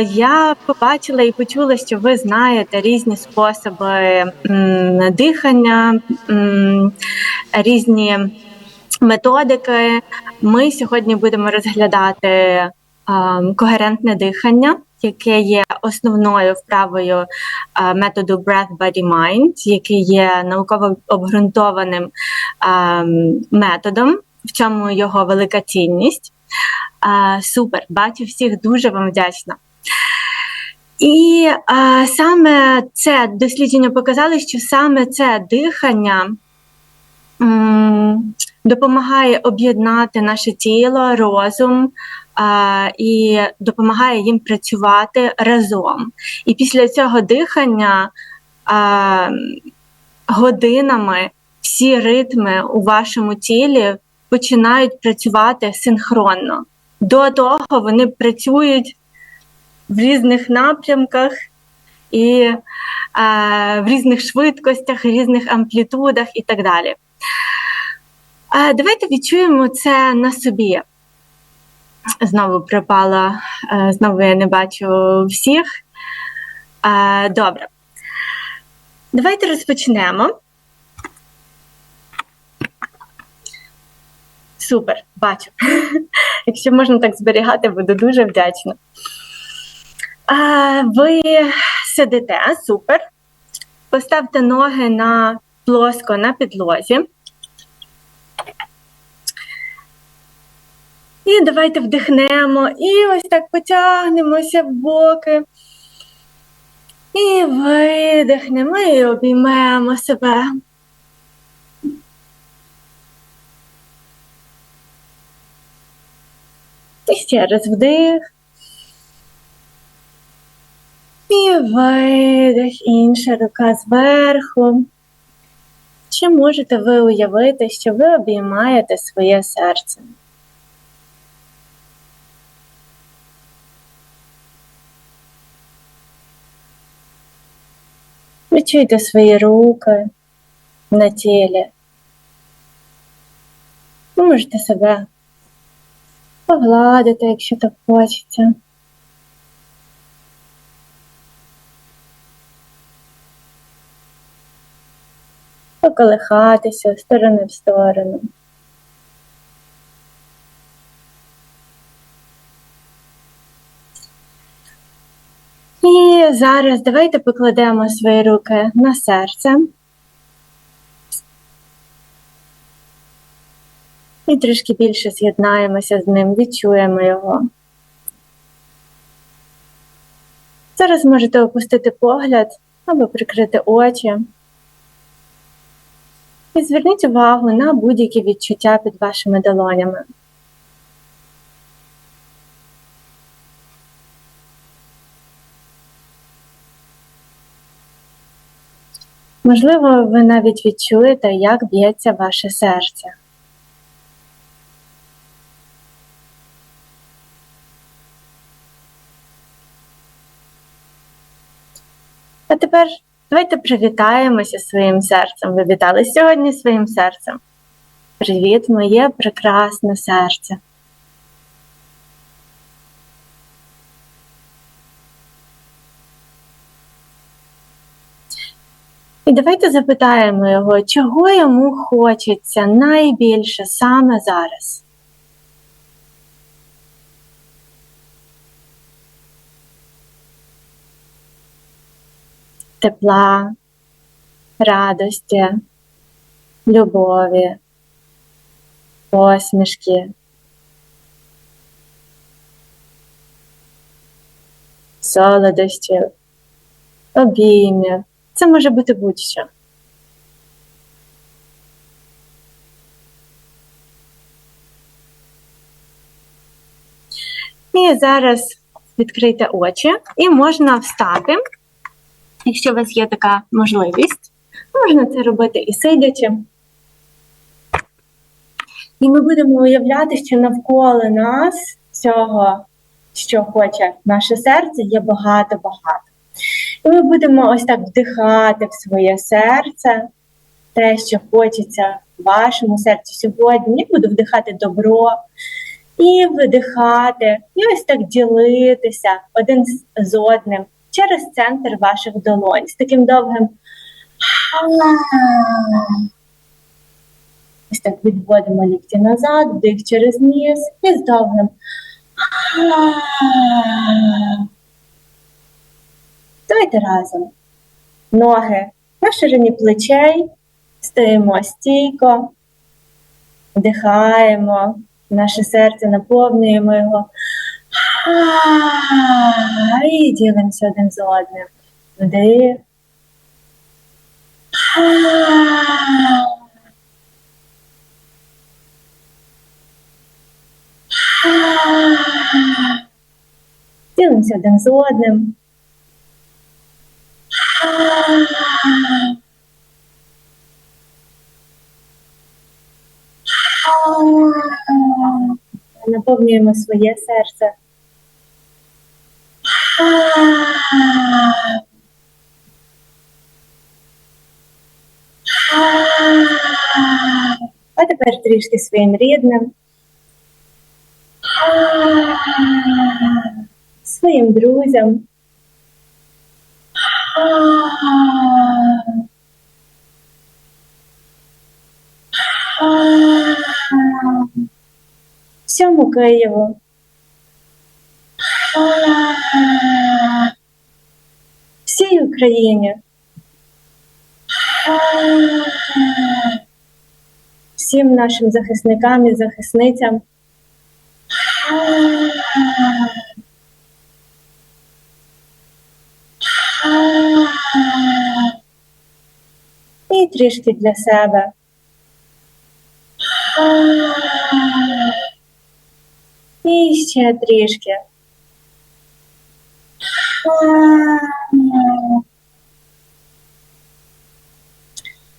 я побачила і почула, що ви знаєте різні способи дихання, різні методики. Ми сьогодні будемо розглядати когерентне дихання, яке є основною вправою методу Breath Body Mind, який є науково обґрунтованим методом, в чому його велика цінність. Е, Супер, бачу всіх, дуже вам вдячна. І а, саме це дослідження показали, що саме це дихання м, допомагає об'єднати наше тіло, розум а, і допомагає їм працювати разом. І після цього дихання а, годинами всі ритми у вашому тілі починають працювати синхронно. До того вони працюють в різних напрямках і е, в різних швидкостях, різних амплітудах і так далі. Е, давайте відчуємо це на собі. Знову пропала, е, знову я не бачу всіх. Е, добре. Давайте розпочнемо. Супер, бачу. Якщо можна так зберігати, буду дуже вдячна. А, Ви сидите, супер. Поставте ноги на плоско на підлозі. І давайте вдихнемо і ось так потягнемося в боки. І видихнемо, і обіймемо себе. І ще раз вдих. І видих, інша рука зверху. Чи можете ви уявити, що ви обіймаєте своє серце? Відчуйте свої руки на тілі. Ви можете себе погладити, якщо так хочеться. Поколихатися з сторони в сторону. І зараз давайте покладемо свої руки на серце. І трішки більше з'єднаємося з ним, відчуємо його. Зараз можете опустити погляд або прикрити очі. І зверніть увагу на будь-які відчуття під вашими долонями. Можливо, ви навіть відчуєте, як б'ється ваше серце. А тепер давайте привітаємося своїм серцем. Ви вітали сьогодні своїм серцем. Привіт, моє прекрасне серце. І давайте запитаємо його, чого йому хочеться найбільше саме зараз. Тепла, радості, любові, посмішки. Солодощів, обіймів. Це може бути будь-що. І зараз відкрийте очі і можна встати, якщо у вас є така можливість. Можна це робити і сидячи. І ми будемо уявляти, що навколо нас цього, що хоче наше серце, є багато-багато. І ми будемо ось так вдихати в своє серце, те, що хочеться вашому серцю сьогодні. Я буду вдихати добро, І видихати, і ось так ділитися один з одним через центр ваших долонь з таким довгим. Ось так відводимо лікті назад, вдих через ніс і з довгим. Давайте разом. Ноги на ширині плечей, стоїмо стійко, вдихаємо, наше серце наповнюємо його. І ділимося один з одним. Вдих. Ділимося один з одним. Наповнюємо своє серце. А тепер трішки своїм рідним. Своїм друзям. Всьому Києву. Всій Україні. Всім нашим захисникам і захисницям. І трішки для себе. І ще трішки.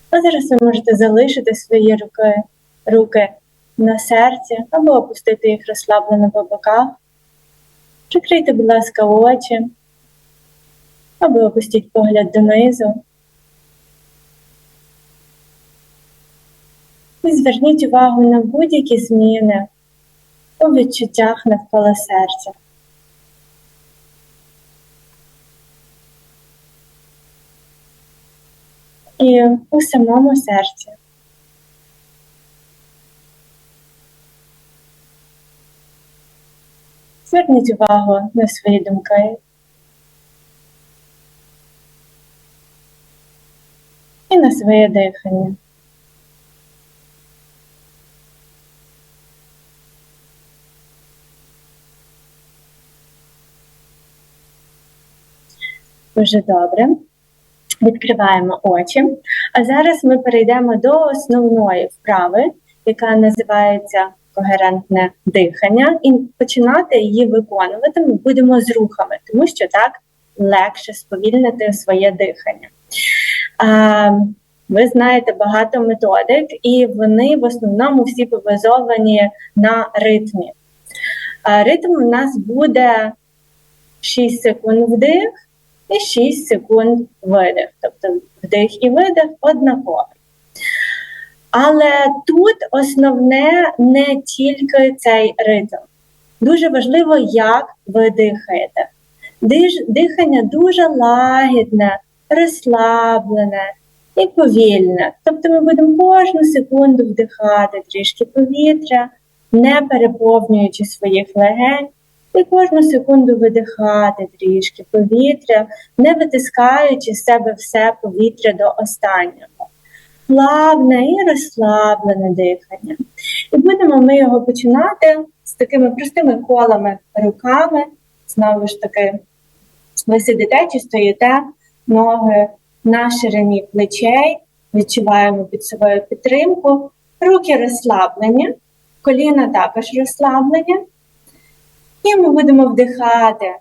А зараз ви можете залишити свої руки, руки на серці або опустити їх розслаблено по боках. Прикрийте, будь ласка, очі, або опустіть погляд донизу. І зверніть увагу на будь-які зміни у відчуттях навколо серця. І у самому серці. Зверніть увагу на свої думки. І на своє дихання. Дуже добре. Відкриваємо очі. А зараз ми перейдемо до основної вправи, яка називається когерентне дихання, і починати її виконувати ми будемо з рухами, тому що так легше сповільнити своє дихання. А, ви знаєте багато методик, і вони в основному всі побазовані на ритмі. А, ритм у нас буде 6 секунд вдих і 6 секунд видих. Тобто вдих і видих однаковий. Але тут основне не тільки цей ритм. Дуже важливо, як ви дихаєте. Дихання дуже лагідне, розслаблене і повільне. Тобто ми будемо кожну секунду вдихати трішки повітря, не переповнюючи своїх легень, і кожну секунду видихати трішки повітря, не витискаючи з себе все повітря до останнього плавне і розслаблене дихання. І будемо ми його починати з такими простими колами руками. Знову ж таки, ви сидите чи стоїте, ноги на ширині плечей, відчуваємо під собою підтримку, руки розслаблені, коліна також розслаблені. І ми будемо вдихати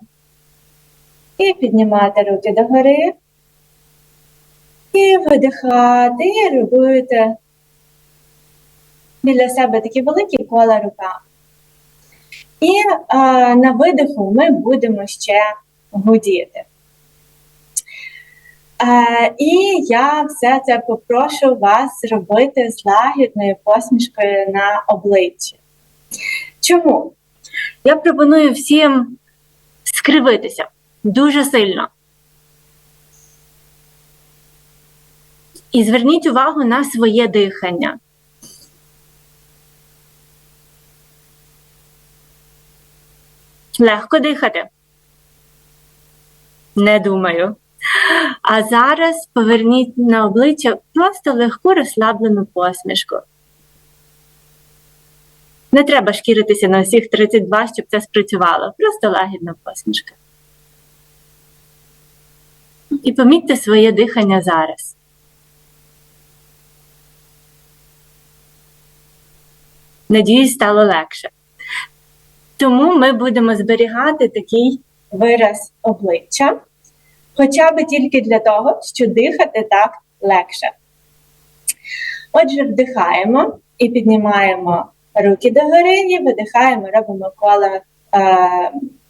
і піднімати руки догори. І видихати, і робити біля себе такі великі кола руками. І а, на видиху ми будемо ще гудіти. А, і я все це попрошу вас зробити з лагідною посмішкою на обличчі. Чому? Я пропоную всім скривитися дуже сильно. І зверніть увагу на своє дихання. Легко дихати? Не думаю. А зараз поверніть на обличчя просто легку розслаблену посмішку. Не треба шкіритися на всіх 32, щоб це спрацювало. Просто лагідна посмішка. І помітьте своє дихання зараз. Надіюсь, стало легше. Тому ми будемо зберігати такий вираз обличчя, хоча б тільки для того, щоб дихати так легше. Отже, вдихаємо і піднімаємо руки догори і видихаємо, робимо коло е,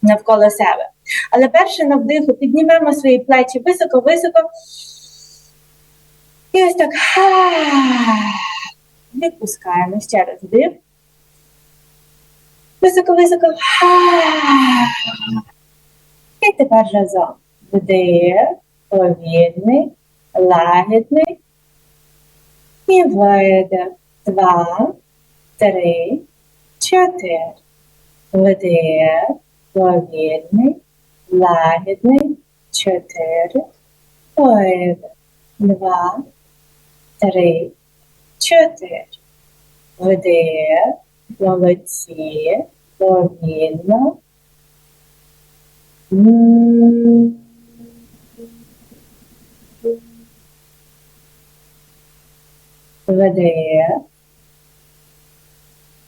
навколо себе. Але перше на вдиху піднімемо свої плечі високо-високо. І ось так відпускаємо ще раз вдих. Високо-високо. І тепер разом. Вдих, повільний, лагідний. І видих. Два, три, чотири. Вдих, повільний, лагідний. Чотири. Видих. Два, три, чотири. Вдих. Молодці. Повільно. Вдих.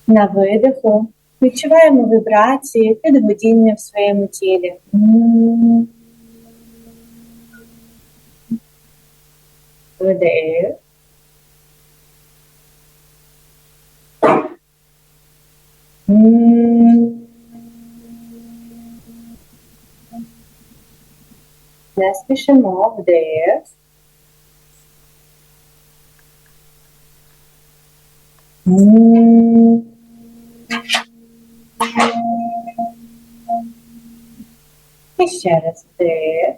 На видиху відчуваємо вібрації, підгодіння в своєму тілі. М. Не спішимо вдих. М. І ще раз вдих.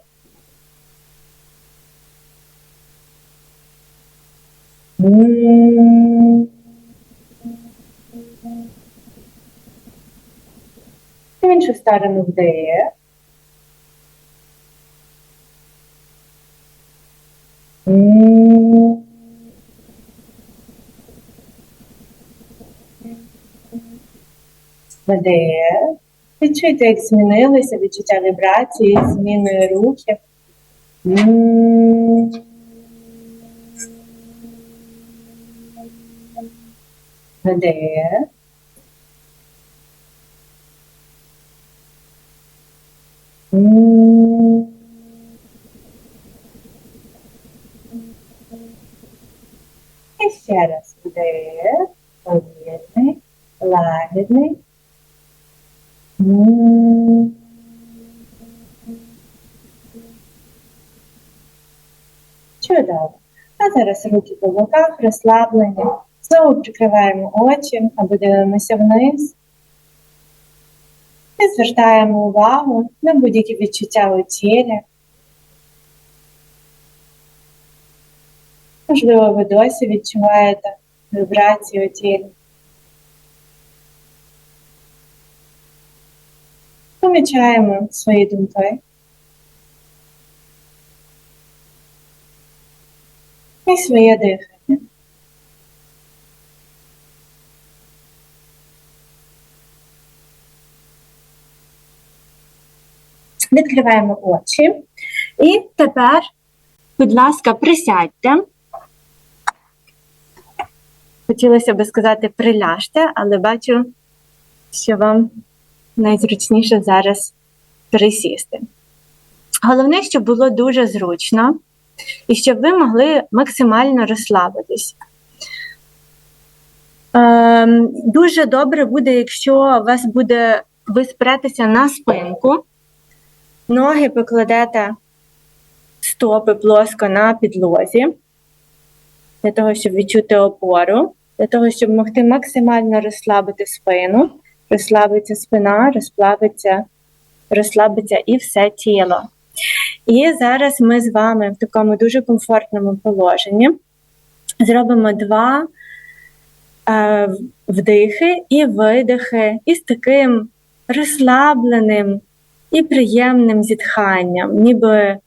В іншу сторону вдих. Вдих. Відчуйте, як змінилися відчуття вібрації, зміною рухів. Вдих. Ще раз вдих, повільний, лагідний. Чудово. А зараз руки по боках розслаблені. Знову прикриваємо очі або дивимося вниз. І звертаємо увагу на будь-які відчуття у тілі. Можливо, ви досі відчуваєте вібрації у тілі. Помічаємо свої думки. І своє дихання. Відкриваємо очі. І тепер, будь ласка, присядьте. Хотілося би сказати приляжте, але бачу, що вам найзручніше зараз присісти. Головне, щоб було дуже зручно і щоб ви могли максимально розслабитись. Ем, дуже добре буде, якщо у вас буде ви спретеся на спинку, ноги покладете стопи плоско на підлозі, для того, щоб відчути опору, для того, щоб могти максимально розслабити спину розслабиться спина, розслабиться, розслабиться і все тіло. І зараз ми з вами в такому дуже комфортному положенні зробимо два е, вдихи і видихи із таким розслабленим і приємним зітханням, ніби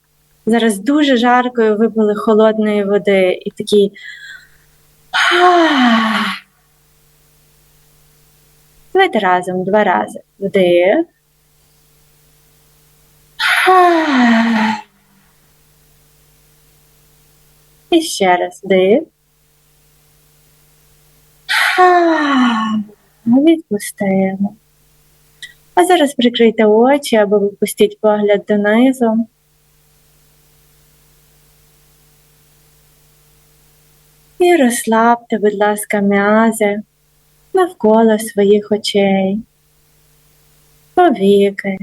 зараз дуже жарко і випили холодної води і такі. Давайте разом два рази. Вдих. І ще раз вдих. Відпустимо. А зараз прикрийте очі або випустіть погляд донизу. І розслабте, будь ласка, м'язи навколо своїх очей, повіки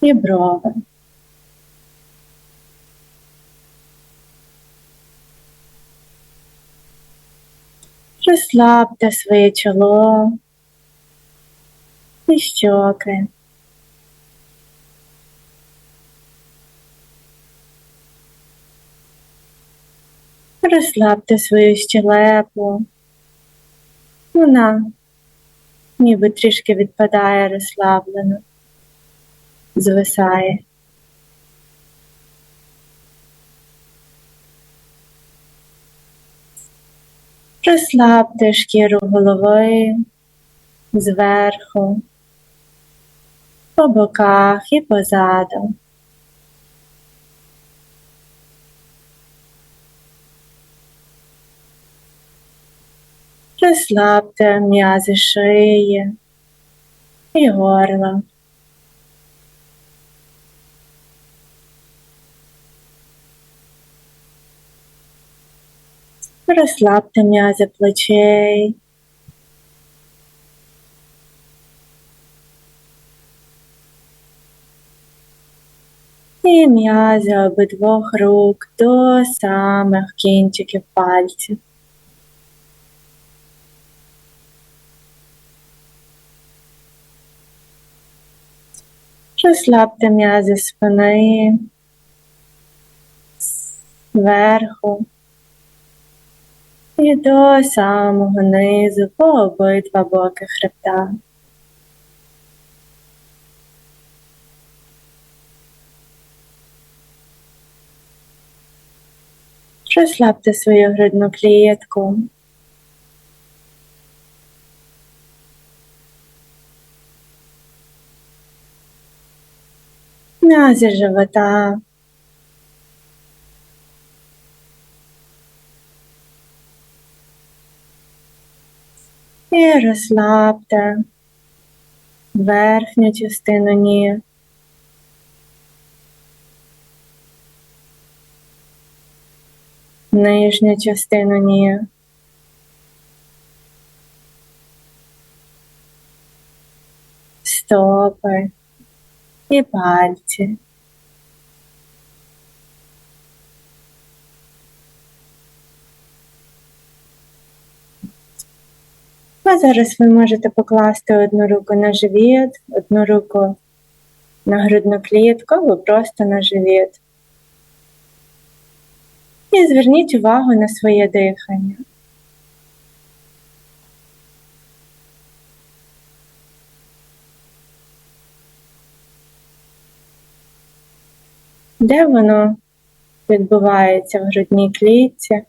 і брови. Розслабте своє чоло і щоки. Розслабте свою щелепу. Вона ніби трішки відпадає розслаблено, звисає. Розслабте шкіру голови зверху, по боках і позаду. Розслабте м'язи шиї і горла. Розслабте м'язи плечей. І м'язи обидвох рук до самих кінчиків пальців. Розслабте м'язи спини зверху і до самого низу по обидва боки хребта. Розслабте свою грудну клітку. М'язи живота. І розслабте верхню частину ніг. Нижню частину ніг. Стопи і пальці. А зараз ви можете покласти одну руку на живіт, одну руку на грудну клітку або просто на живіт. І зверніть увагу на своє дихання. Де воно відбувається в грудній клітці?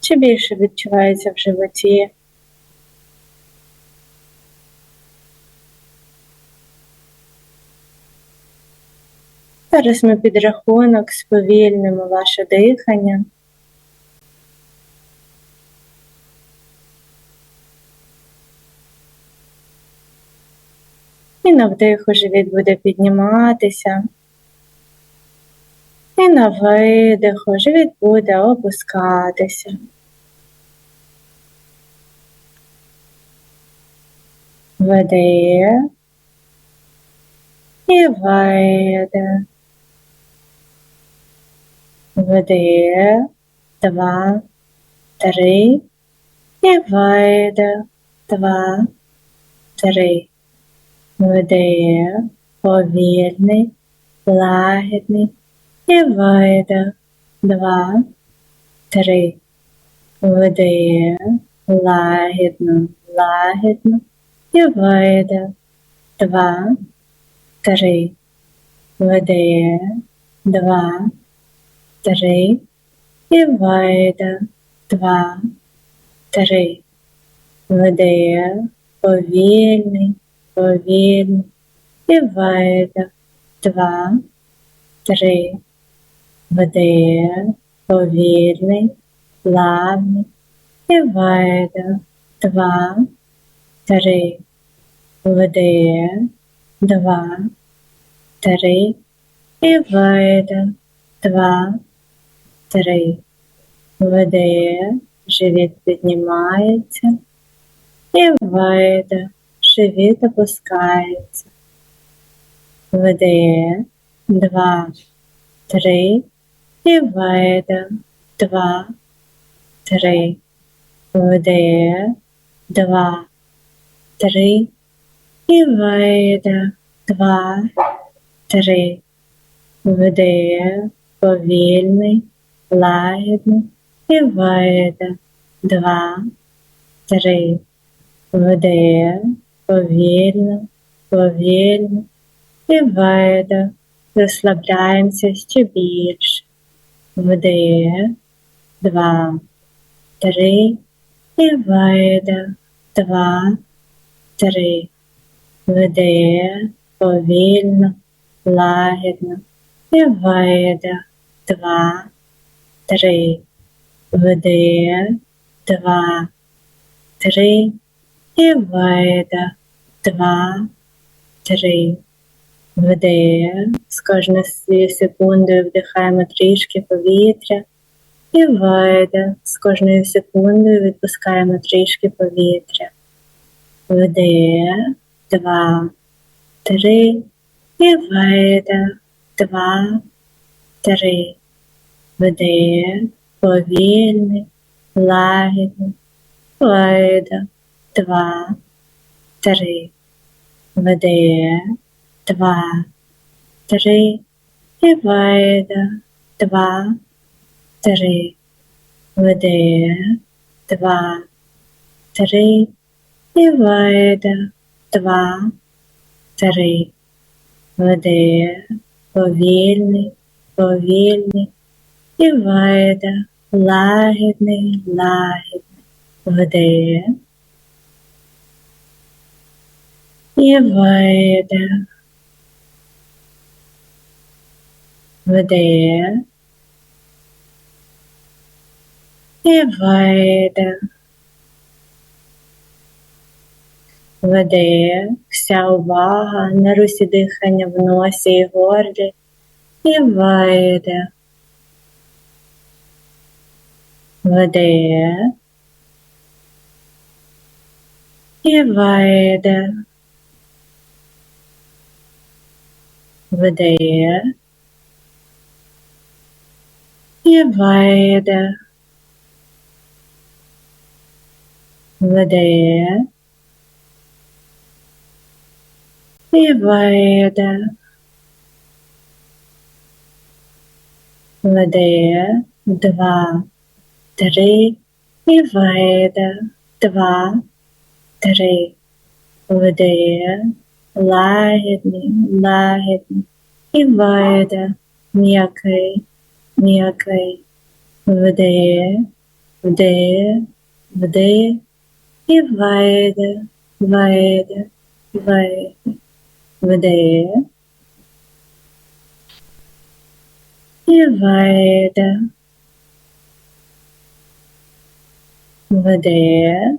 Чи більше відчувається в животі? Зараз ми під рахунок сповільнимо ваше дихання. І на вдиху живіт буде підніматися. І на видиху. Живіт буде опускатися. Вдих і видих. Вдих, два, три. І видих, два, три. Вдих, повільний, лагідний і видих. Два, три. Вдих, лагідно, лагідно і видих. Два, три. Вдих, два, три. І видих. Два, три. Вдих, повільний, повільний. І видих. Два, три. Вдих, повільний, плавний. І видих. Два, три. Вдих, два, три. І видих. Два, три. Вдих, живіт піднімається. І видих, живіт опускається. Вдих, два, три. І видих, два, три. Вдих, два, три. І видих, два, три. Вдих, повільний, лагідний. І видих, два, три. Вдих, повільно, повільно. І видих. Розслабляємося ще більше. Вдих, два, три. І видих, два, три. Вдих, повільно, лагідно. І видих, два, три. Вдих, два, три. І видих, два, три. Вдих. З кожною секундою вдихаємо трішки повітря. І видих. З кожною секундою відпускаємо трішки повітря. Вдих, два, три. І видих, два, три. Вдих, повільний, лагідний. Видих, два, три. Вдих, два, три. І видих, два, три. Вдих, два, три. І видих, два, три. Вдих, повільний, повільний. І видих, лагідний, лагідний. Вдих. І видих. Вдих. І видих. Вдих. Вся увага на русі дихання в носі і горлі. І видих. Вдих. І видих. Вдих. І видих. Вдих. І видих. Вдих. Два, три. І видих. Два, три. Вдих. Лагідний, лагідний. І видих. М'який, м'який. Вдих, вдих, вдих. І видих, видих, видих. Вдих. І видих. Вдих.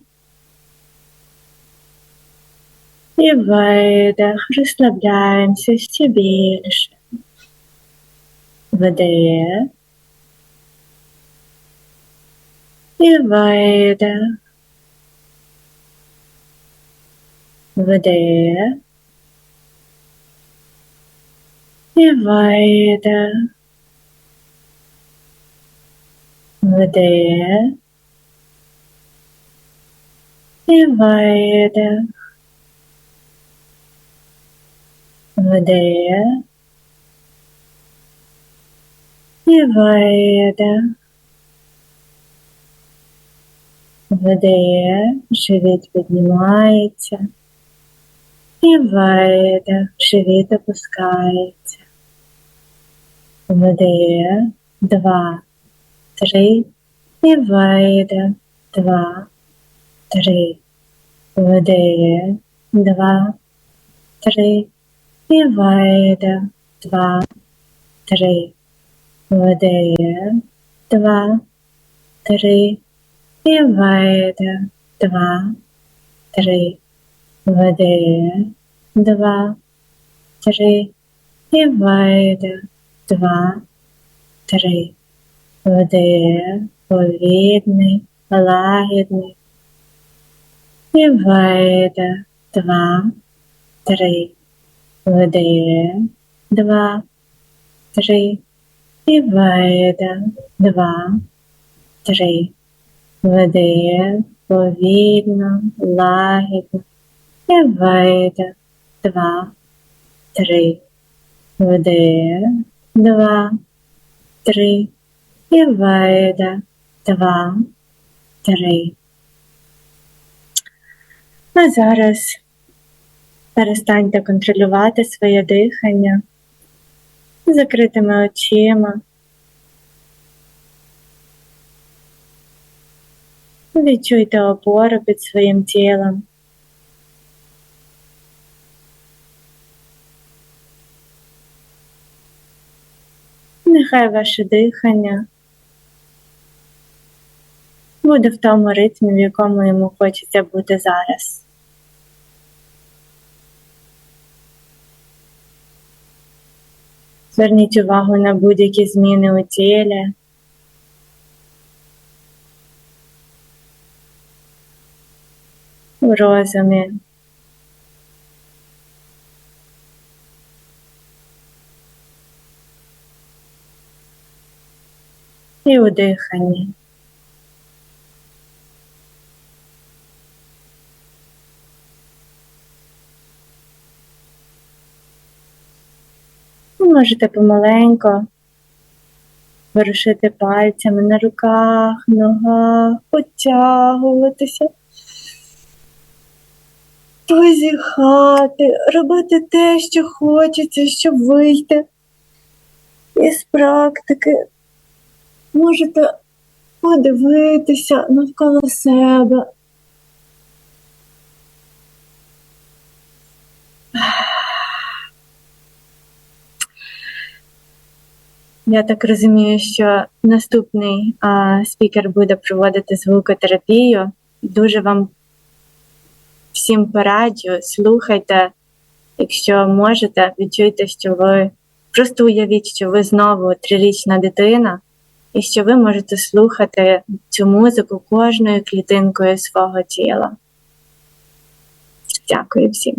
І видих. Розслабляємося ще більше. Вдих. І видих. Вдих. І видих. Вдих. Видих. Вдих, живіт піднімається. І видих, живіт опускається. Вдих, два, три. І видих, два, три. Вдих, два, три. І видих, два, три. Вдих, два, три. І видих, два, три. Вдих, два, три. І видих, два, три. Вдих, повільний, лагідний. І видих, два, три. Вдих, два, три. І видих, два, три. Вдих, повільно, лагідно. І видих, два, три. Вдих, два, три. І видих, два, три. А зараз перестаньте контролювати своє дихання закритими очима. Відчуйте опору під своїм тілом. Нехай ваше дихання буде в тому ритмі, в якому йому хочеться бути зараз. Зверніть увагу на будь-які зміни у тілі. У розумі. І у диханні. Ви можете помаленько ворушити пальцями на руках, ногах, потягуватися, позіхати, робити те, що хочеться, щоб вийти із практики. Можете подивитися навколо себе. Я так розумію, що наступний а, спікер буде проводити звукотерапію. Дуже вам всім пораджу, слухайте, якщо можете, відчуйте, що ви просто уявіть, що ви знову трирічна дитина, і що ви можете слухати цю музику кожною клітинкою свого тіла. Дякую всім.